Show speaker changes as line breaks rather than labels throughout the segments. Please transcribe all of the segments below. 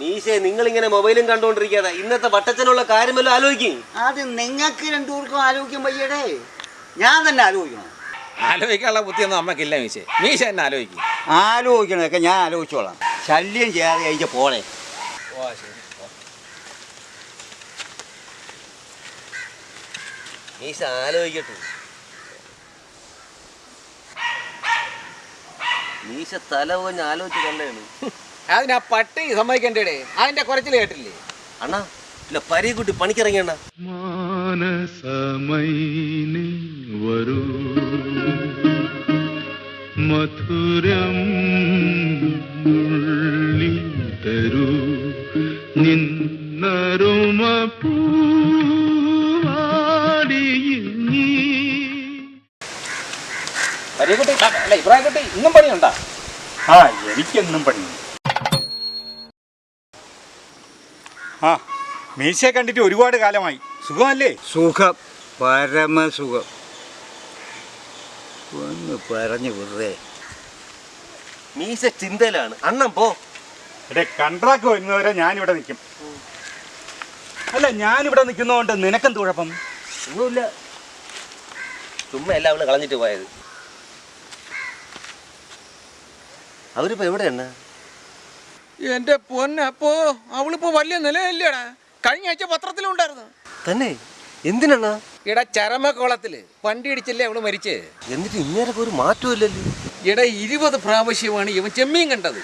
മീശേ നിങ്ങൾ ഇങ്ങനെ മൊബൈലും കണ്ടുകൊണ്ടിരിക്കാതെ ഇന്നത്തെ വട്ടച്ചനുള്ള കാര്യമല്ലോ ആലോചിക്കും.
അത് നിങ്ങൾക്ക് രണ്ടുപേർക്കും ആലോചിക്കാൻ വയ്യടേ. ഞാൻ തന്നെ ആലോചിക്കണം.
ആലോചിക്കാനുള്ള ബുദ്ധിയൊന്നും അമ്മക്കില്ല മീശേ. മീശ എന്നെ ആലോചിക്കും.
ആലോചിക്കണതൊക്കെ ഞാൻ ആലോചിച്ചോളാം. ശല്യം ചെയ്യാതെ അതിന്റെ പോളെ.
ഓ ശരി.
മീശ ആലോചിക്കട്ടെ. മീശ തല പോഞ്ഞ് ആലോചിച്ച് കണ്ടേണ്
അതിനാ പട്ടി സമ്മതിക്കണ്ടേ അതിന്റെ കുറച്ചിൽ കേട്ടില്ലേ?
അണ്ണാ ഇല്ല പരീക്കുട്ടി പണിക്കിറങ്ങിയണ്ണ
മാനസമൈനി വരൂ. മധുരം തരൂ. നിന്നരുമ
പരീക്കുട്ടി അല്ല ഇബ്രാഹിം കുട്ടി ഇന്നും പണിയുണ്ടാ?
ആ എനിക്കെന്നും പണി ആ മീശയെ കണ്ടിട്ട് ഒരുപാട് കാലമായി. സുഖമല്ലേ?
സുഖം. പരമസുഖം. ഒന്ന് പറഞ്ഞു വെറുതെ
മീശ ചിന്തയിലാണ്. അണ്ണം പോ.
എടേ കൺട്രാക്ട് വരുന്നവരെ ഞാനിവിടെ നിൽക്കും. അല്ല ഞാനിവിടെ നിൽക്കുന്നതുകൊണ്ട് നിനക്കെന്ത് കുഴപ്പം?
ഒന്നുമില്ല. ചുമ്മാ എല്ലാം അവൾ കളഞ്ഞിട്ട് പോയത്. അവരിപ്പോ എവിടെയാണ്
എന്റെ പൊന്നപ്പോ അവളിപ്പോ വലിയ നിലയില്ലേടാ. കഴിഞ്ഞ ആഴ്ച പത്രത്തിലുണ്ടായിരുന്നു.
തന്നെ? എന്തിനാ
ഇട ചരമകോളത്തിൽ വണ്ടി ഇടിച്ചില്ലേ അവൾ മരിച്ച്?
എന്നിട്ട് ഇങ്ങനൊക്കെ ഒരു മാറ്റമില്ലല്ലോ
ഇട ഇരുപത് പ്രാവശ്യമാണ് ഇവൻ ചെമ്മീൻ കണ്ടത്.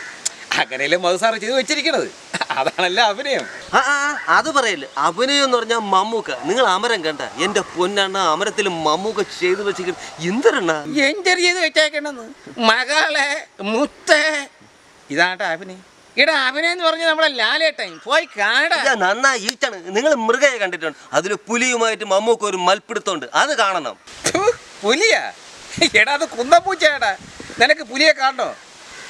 അങ്ങനെയല്ലേ മധുസാറ് ചെയ്ത് വെച്ചിരിക്കണത്. അതാണല്ലേ അഭിനയം.
ആ ആ അത് പറയല്ലേ. അഭിനയം എന്ന് പറഞ്ഞാൽ മമ്മൂക്ക. നിങ്ങൾ അമരം കണ്ട. എന്റെ പൊന്നണ്ണ അമരത്തിൽ മമ്മൂക്ക ചെയ്തു വെച്ചിരിക്കുന്നത് എന്തിനണ്ണ
എഞ്ചർ ചെയ്ത് വെച്ചേക്കണെന്ന്. മകളെ മുത്തേ. ഇതാട്ടെ അഭിനയം. ഇടാ അഭിനയെന്ന് എന്ന് പറഞ്ഞാൽ നമ്മളെ ലാലേട്ടൻ. പോയി കാണാ
ഇല്ല, നന്നായി ഈറ്റാണ് നിങ്ങൾ മൃഗയെ കണ്ടിട്ടുണ്ട്. അതിൽ പുലിയുമായിട്ട് മമ്മൂക്ക ഒരു മൽപ്പിടുത്തമുണ്ട്. അത് കാണണം.
ഥു, പുലിയാ? എടാ അത് കുന്തപ്പൂച്ചയാടാ നിനക്ക് പുലിയെ കാണണോ?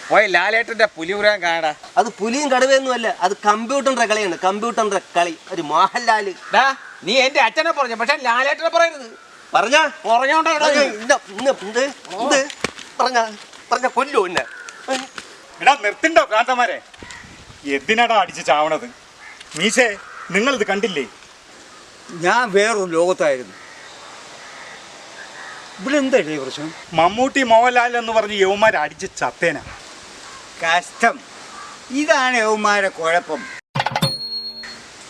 പോയി ലാലേട്ടന്റെ പുലിപുരാൻ കാണാ
അത് പുലിയും കടുവയൊന്നും അല്ല. അത് കമ്പ്യൂട്ടറിന്റെ കളിയാണ്. കമ്പ്യൂട്ടറിന്റെ കളി. ഒരു മോഹൻലാൽ
ഡാ നീ എന്റെ അച്ഛനെ പറഞ്ഞു പക്ഷെ ലാലേട്ടനെ പറയരുത്.
പറഞ്ഞ?
പറഞ്ഞോണ്ടാ
പറഞ്ഞ പറഞ്ഞ കൊല്ലു എന്നെ.
എടാ നിർത്തിണ്ടോ ഭ്രാന്തമാരെ എന്തിനാടാ അടിച്ച് ചാവണത്? മീശേ നിങ്ങളിത് കണ്ടില്ലേ?
ഞാൻ വേറൊരു ലോകത്തായിരുന്നു. ഇവിടെ എന്താ പ്രശ്നം?
മമ്മൂട്ടി മോഹൻലാൽ എന്ന് പറഞ്ഞ് യവന്മാർ അടിച്ച് ചത്തേന.
കഷ്ടം. ഇതാണ് യവന്മാരെ കുഴപ്പം.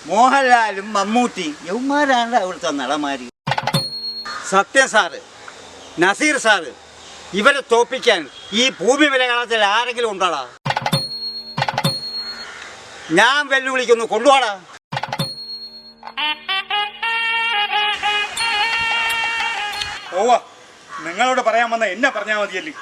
മോഹൻലാലും മമ്മൂട്ടി യവന്മാരാണ് അവിടുത്തെ നടമാരി സത്യ സാറ് നസീർ സാറ് ഇവരെ തോപ്പിക്കാൻ ഈ ഭൂമി വിലകാലത്തിൽ ആരെങ്കിലും ഉണ്ടോടാ? ഞാൻ വെല്ലുവിളിക്കുന്നു കൊണ്ടുപോടാ
ഓവ നിങ്ങളോട് പറയാൻ വന്ന എന്നെ പറഞ്ഞാൽ മതിയല്ലേ.